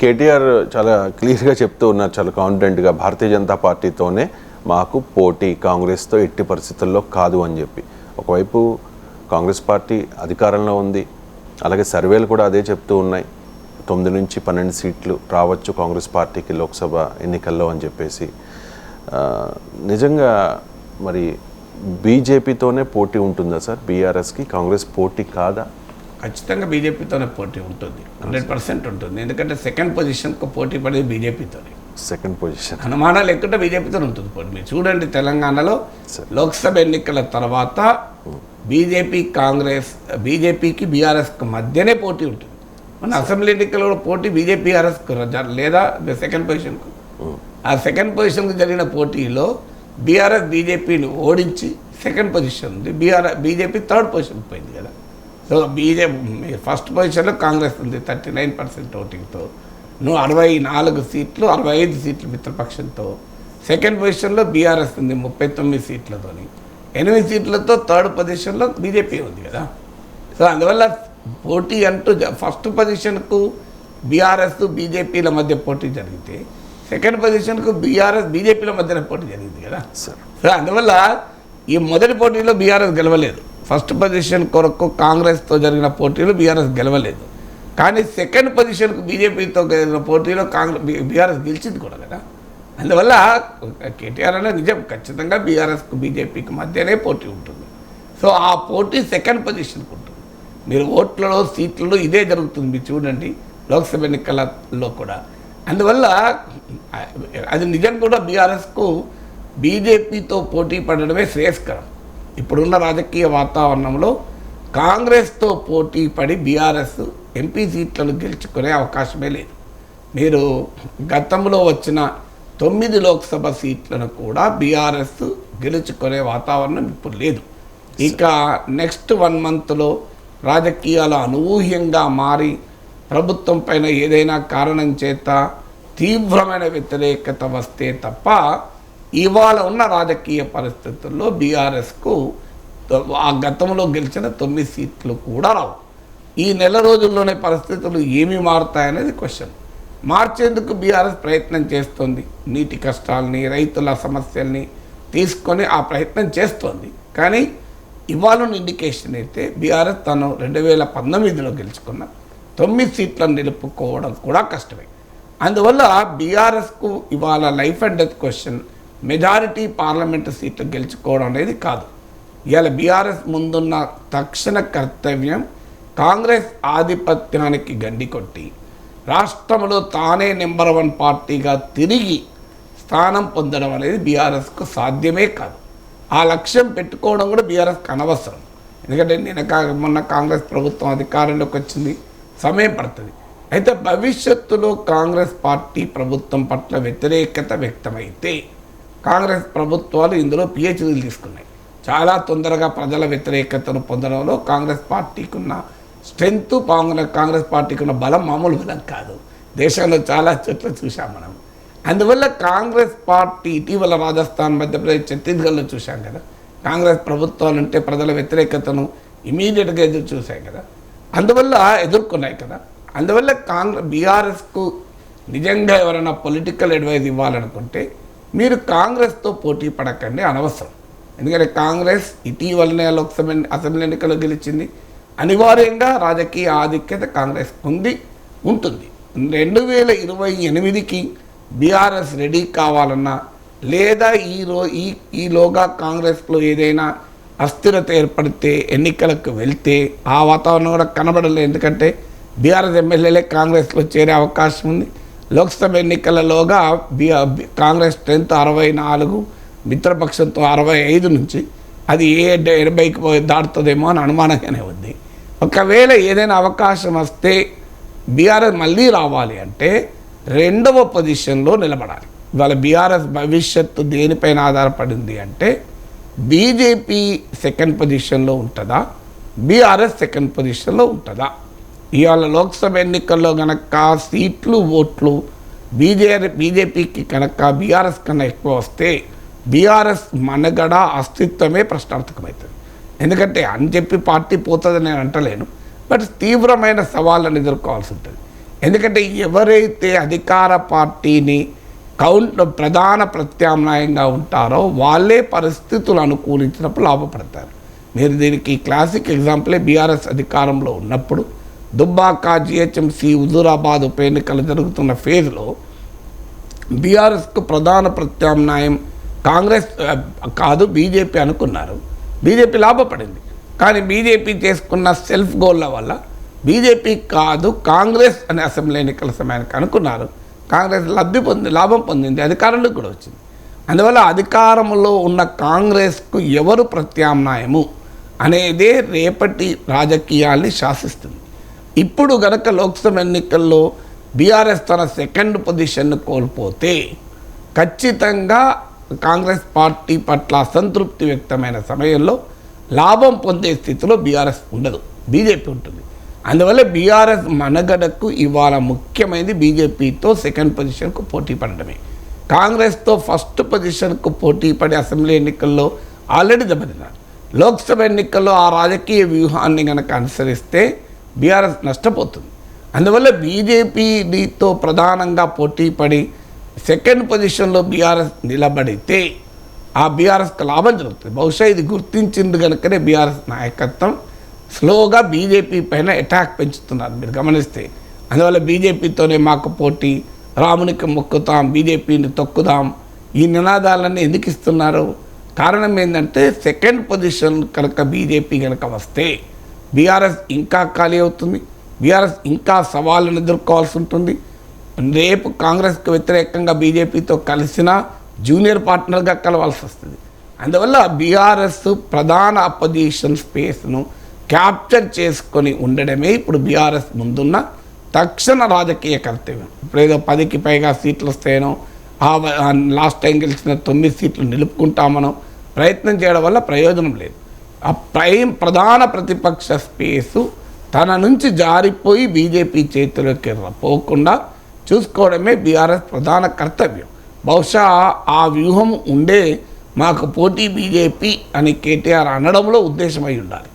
కేటీఆర్ చాలా క్లియర్గా చెప్తూ ఉన్నారు చాలా కాన్ఫిడెంట్గా భారతీయ జనతా పార్టీతోనే మాకు పోటీ కాంగ్రెస్తో ఎట్టి పరిస్థితుల్లో కాదు అని చెప్పి. ఒకవైపు కాంగ్రెస్ పార్టీ అధికారంలో ఉంది అలాగే సర్వేలు కూడా అదే చెప్తూ ఉన్నాయి. తొమ్మిది నుంచి పన్నెండు సీట్లు రావచ్చు కాంగ్రెస్ పార్టీకి లోక్సభ ఎన్నికల్లో అని చెప్పేసి. నిజంగా మరి బీజేపీతోనే పోటీ ఉంటుందా సార్? బీఆర్ఎస్కి కాంగ్రెస్ పోటీ కాదా? ఖచ్చితంగా బీజేపీతోనే పోటీ ఉంటుంది. హండ్రెడ్ పర్సెంట్ ఉంటుంది. ఎందుకంటే సెకండ్ పొజిషన్కు పోటీ పడేది బీజేపీతోనే. సెకండ్ పొజిషన్ అనుమానాలు లేకుండా బీజేపీతో ఉంటుంది పోటీ. మీరు చూడండి తెలంగాణలో. లోక్సభ ఎన్నికల తర్వాత బీజేపీ కాంగ్రెస్ బీజేపీకి బీఆర్ఎస్కి మధ్యనే పోటీ ఉంటుంది. మన అసెంబ్లీ ఎన్నికల్లో కూడా పోటీ బీజేపీ బీఆర్ఎస్కు లేదా సెకండ్ పొజిషన్కు ఆ సెకండ్ పొజిషన్కు జరిగిన పోటీలో బీఆర్ఎస్ బీజేపీని ఓడించి సెకండ్ పొజిషన్ ఉంది. బీఆర్ఎస్ బీజేపీ థర్డ్ పొజిషన్కి పోయింది కదా. బీజేపీ ఫస్ట్ పొజిషన్లో కాంగ్రెస్ ఉంది థర్టీ నైన్ పర్సెంట్ ఓటింగ్తో నువ్వు అరవై నాలుగు సీట్లు అరవై ఐదు సీట్లు మిత్రపక్షంతో. సెకండ్ పొజిషన్లో బీఆర్ఎస్ ఉంది ముప్పై తొమ్మిది సీట్లతోని. ఎనిమిది సీట్లతో థర్డ్ పొజిషన్లో బీజేపీ ఉంది కదా. సో అందువల్ల పోటీ అంటూ ఫస్ట్ పొజిషన్కు బీఆర్ఎస్ బీజేపీల మధ్య పోటీ జరిగితే సెకండ్ పొజిషన్కు బీఆర్ఎస్ బీజేపీల మధ్యన పోటీ జరిగింది కదా. సార్ సో అందువల్ల ఈ మొదటి పోటీలో బీఆర్ఎస్ గెలవలేదు. ఫస్ట్ పొజిషన్ కొరకు కాంగ్రెస్తో జరిగిన పోటీలు బీఆర్ఎస్ గెలవలేదు. కానీ సెకండ్ పొజిషన్కు బీజేపీతో జరిగిన పోటీలో కాంగ్రెస్ బీఆర్ఎస్ గెలిచింది కూడా కదా. అందువల్ల కేటీఆర్ అనే నిజం ఖచ్చితంగా బీఆర్ఎస్కు బీజేపీకి మధ్యనే పోటీ ఉంటుంది. సో ఆ పోటీ సెకండ్ పొజిషన్కి ఉంటుంది. మీరు ఓట్లలో సీట్లలో ఇదే జరుగుతుంది మీరు చూడండి లోక్సభ ఎన్నికలలో కూడా. అందువల్ల అది నిజం కూడా బీఆర్ఎస్కు బీజేపీతో పోటీ పడడమే శ్రేయస్కరం. ఇప్పుడున్న రాజకీయ వాతావరణంలో కాంగ్రెస్తో పోటీ పడి బీఆర్ఎస్ ఎంపీ సీట్లను గెలుచుకునే అవకాశమే లేదు. మీరు గతంలో వచ్చిన తొమ్మిది లోక్సభ సీట్లను కూడా బీఆర్ఎస్ గెలుచుకునే వాతావరణం ఇప్పుడు లేదు. ఇక నెక్స్ట్ వన్ మంత్లో రాజకీయాలు అనూహ్యంగా మారి ప్రభుత్వం పైన ఏదైనా కారణం చేత తీవ్రమైన వ్యతిరేకత వస్తే తప్ప ఇవాళ ఉన్న రాజకీయ పరిస్థితుల్లో బీఆర్ఎస్కు ఆ గతంలో గెలిచిన తొమ్మిది సీట్లు కూడా రావు. ఈ నెల రోజుల్లోనే పరిస్థితులు ఏమి మారుతాయనేది క్వశ్చన్ మార్చేందుకు బీఆర్ఎస్ ప్రయత్నం చేస్తోంది. నీటి కష్టాలని రైతుల సమస్యల్ని తీసుకొని ఆ ప్రయత్నం చేస్తోంది. కానీ ఇవాళ ఇండికేషన్ అయితే బీఆర్ఎస్ తను రెండు వేల పంతొమ్మిదిలో గెలుచుకున్న తొమ్మిది సీట్లను నిలుపుకోవడం కూడా కష్టమే. అందువల్ల బీఆర్ఎస్కు ఇవాళ life and death question majority parliament సీట్లు గెలుచుకోవడం అనేది కాదు. ఇవాళ బీఆర్ఎస్ ముందున్న తక్షణ కర్తవ్యం కాంగ్రెస్ ఆధిపత్యానికి గండి కొట్టి రాష్ట్రంలో తానే నెంబర్ వన్ పార్టీగా తిరిగి స్థానం పొందడం అనేది బీఆర్ఎస్కు సాధ్యమే కాదు. ఆ లక్ష్యం పెట్టుకోవడం కూడా బీఆర్ఎస్కి అనవసరం. ఎందుకంటే నేను మొన్న కాంగ్రెస్ ప్రభుత్వం అధికారంలోకి వచ్చింది సమయం పడుతుంది. అయితే భవిష్యత్తులో కాంగ్రెస్ పార్టీ ప్రభుత్వం పట్ల వ్యతిరేకత వ్యక్తమైతే కాంగ్రెస్ ప్రభుత్వాలు ఇందులో పిహెచ్డీలు తీసుకున్నాయి. చాలా తొందరగా ప్రజల వ్యతిరేకతను పొందడంలో కాంగ్రెస్ పార్టీకి ఉన్న స్ట్రెంగ్త్ కాంగ్రెస్ పార్టీకి ఉన్న బలం మామూలు బలం కాదు. దేశంలో చాలా చోట్ల చూసాం మనం. అందువల్ల కాంగ్రెస్ పార్టీ ఇటీవల రాజస్థాన్ మధ్యప్రదేశ్ ఛత్తీస్గఢ్లో చూశాం కదా. కాంగ్రెస్ ప్రభుత్వాలు అంటే ప్రజల వ్యతిరేకతను ఇమీడియట్గా ఎదురు చూశాయి కదా. అందువల్ల ఎదుర్కొన్నాయి కదా. అందువల్ల కాంగ్రెస్ బీఆర్ఎస్కు నిజంగా ఎవరైనా పొలిటికల్ అడ్వైజ్ ఇవ్వాలనుకుంటే మీరు కాంగ్రెస్తో పోటీ పడకండి అనవసరం. ఎందుకంటే కాంగ్రెస్ ఇటీవలనే లోక్సభ అసెంబ్లీ ఎన్నికలు గెలిచింది. అనివార్యంగా రాజకీయ ఆధిక్యత కాంగ్రెస్ ఉంది ఉంటుంది. రెండు వేల ఇరవై ఎనిమిదికి బీఆర్ఎస్ రెడీ కావాలన్నా లేదా ఈ రో ఈ ఈలోగా కాంగ్రెస్లో ఏదైనా అస్థిరత ఏర్పడితే ఎన్నికలకు వెళ్తే ఆ వాతావరణం కూడా కనబడలేదు. ఎందుకంటే బీఆర్ఎస్ ఎమ్మెల్యేలే కాంగ్రెస్లో చేరే అవకాశం ఉంది. లోక్సభ ఎన్నికలలోగా బి కాంగ్రెస్ స్ట్రెంత్ అరవై నాలుగు మిత్రపక్షంతో అరవై ఐదు నుంచి అది ఏ ఎనభైకి పోయి దాటుతుందేమో అని అనుమానంగానే ఉంది. ఒకవేళ ఏదైనా అవకాశం వస్తే బీఆర్ఎస్ మళ్ళీ రావాలి అంటే రెండవ పొజిషన్లో నిలబడాలి. ఇవాళ బీఆర్ఎస్ భవిష్యత్తు దేనిపైన ఆధారపడింది అంటే బీజేపీ సెకండ్ పొజిషన్లో ఉంటుందా? బీఆర్ఎస్ సెకండ్ పొజిషన్లో ఉంటుందా? ఇవాళ లోక్సభ ఎన్నికల్లో కనుక సీట్లు ఓట్లు బీజే బీజేపీకి కనుక బీఆర్ఎస్ కన్నా ఎక్కువ వస్తే బీఆర్ఎస్ మనగడ అస్తిత్వమే ప్రశ్నార్థకమవుతుంది. ఎందుకంటే అని చెప్పి పార్టీ పోతుందని నేను అంటలేను. బట్ తీవ్రమైన సవాళ్ళను ఎదుర్కోవాల్సి ఉంటుంది. ఎందుకంటే ఎవరైతే అధికార పార్టీని కౌంట్ ప్రధాన ప్రత్యామ్నాయంగా ఉంటారో వాళ్ళే పరిస్థితులు అనుకూలించినప్పుడు లాభపడతారు. మీరు దీనికి క్లాసిక్ ఎగ్జాంపులే బీఆర్ఎస్ అధికారంలో ఉన్నప్పుడు దుబ్బాక జిహెచ్ఎంసి హుజూరాబాద్ ఉప ఎన్నికలు జరుగుతున్న ఫేజ్లో బీఆర్ఎస్కు ప్రధాన ప్రత్యామ్నాయం కాంగ్రెస్ కాదు బీజేపీ అనుకున్నారు. బీజేపీ లాభపడింది. కానీ బీజేపీ చేసుకున్న సెల్ఫ్ గోల్ల వల్ల బీజేపీ కాదు కాంగ్రెస్ అనే అసెంబ్లీ ఎన్నికల సమయానికి అనుకున్నారు. కాంగ్రెస్ లబ్ధి పొంది లాభం పొందింది అధికారంలోకి కూడా వచ్చింది. అందువల్ల అధికారంలో ఉన్న కాంగ్రెస్కు ఎవరు ప్రత్యామ్నాయము అనేదే రేపటి రాజకీయాల్ని శాసిస్తుంది. ఇప్పుడు గనక లోక్సభ ఎన్నికల్లో బీఆర్ఎస్ తన సెకండ్ పొజిషన్ను కోల్పోతే ఖచ్చితంగా కాంగ్రెస్ పార్టీ పట్ల అసంతృప్తి వ్యక్తమైన సమయంలో లాభం పొందే స్థితిలో బీఆర్ఎస్ ఉండదు. బీజేపీ ఉంటుంది. అందువల్ల బీఆర్ఎస్ మనగడకు ఇవాళ ముఖ్యమైనది బీజేపీతో సెకండ్ పొజిషన్కు పోటీ పడడమే. కాంగ్రెస్తో ఫస్ట్ పొజిషన్కు పోటీ పడే అసెంబ్లీ ఎన్నికల్లో ఆల్రెడీ దెబ్బతిన్నారు. లోక్సభ ఎన్నికల్లో ఆ రాజకీయ వ్యూహాన్ని కనుక అనుసరిస్తే బీఆర్ఎస్ నష్టపోతుంది. అందువల్ల బీజేపీతో ప్రధానంగా పోటీ పడి సెకండ్ పొజిషన్లో బీఆర్ఎస్ నిలబడితే ఆ బీఆర్ఎస్కి లాభం జరుగుతుంది. బహుశా ఇది గుర్తించింది కనుకనే బీఆర్ఎస్ నాయకత్వం స్లోగా బీజేపీ పైన అటాక్ పెంచుతున్నారు. మీరు గమనిస్తే అందువల్ల బీజేపీతోనే మాకు పోటీ రామునికి మొక్కుతాం బీజేపీని తొక్కుదాం ఈ నినాదాలన్నీ ఎందుకు ఇస్తున్నారు? కారణం ఏంటంటే సెకండ్ పొజిషన్ కనుక బీజేపీ కనుక వస్తే బీఆర్ఎస్ ఇంకా ఖాళీ అవుతుంది. బీఆర్ఎస్ ఇంకా సవాళ్ళను ఎదుర్కోవాల్సి ఉంటుంది. రేపు కాంగ్రెస్కి వ్యతిరేకంగా బీజేపీతో కలిసిన జూనియర్ పార్ట్నర్గా కలవాల్సి వస్తుంది. అందువల్ల బీఆర్ఎస్ ప్రధాన అపోజిషన్ స్పేస్ను క్యాప్చర్ చేసుకొని ఉండడమే ఇప్పుడు బీఆర్ఎస్ ముందున్న తక్షణ రాజకీయ కర్తవ్యం. ఇప్పుడు ఏదో పదికి పైగా సీట్లు వస్తాయనో ఆ ఆ లాస్ట్ టైం గెలిచిన తొమ్మిది సీట్లు నిలుపుకుంటామనో ప్రయత్నం చేయడం వల్ల ప్రయోజనం లేదు. ఆ ప్రైమ్ ప్రధాన ప్రతిపక్ష స్పేసు తన నుంచి జారిపోయి బీజేపీ చేతిలోకి పోకుండా చూసుకోవడమే బీఆర్ఎస్ ప్రధాన కర్తవ్యం. బహుశా ఆ వ్యూహం ఉండే మాకు పోటీ బీజేపీ అని కేటీఆర్ అనడంలో ఉద్దేశమై ఉండాలి.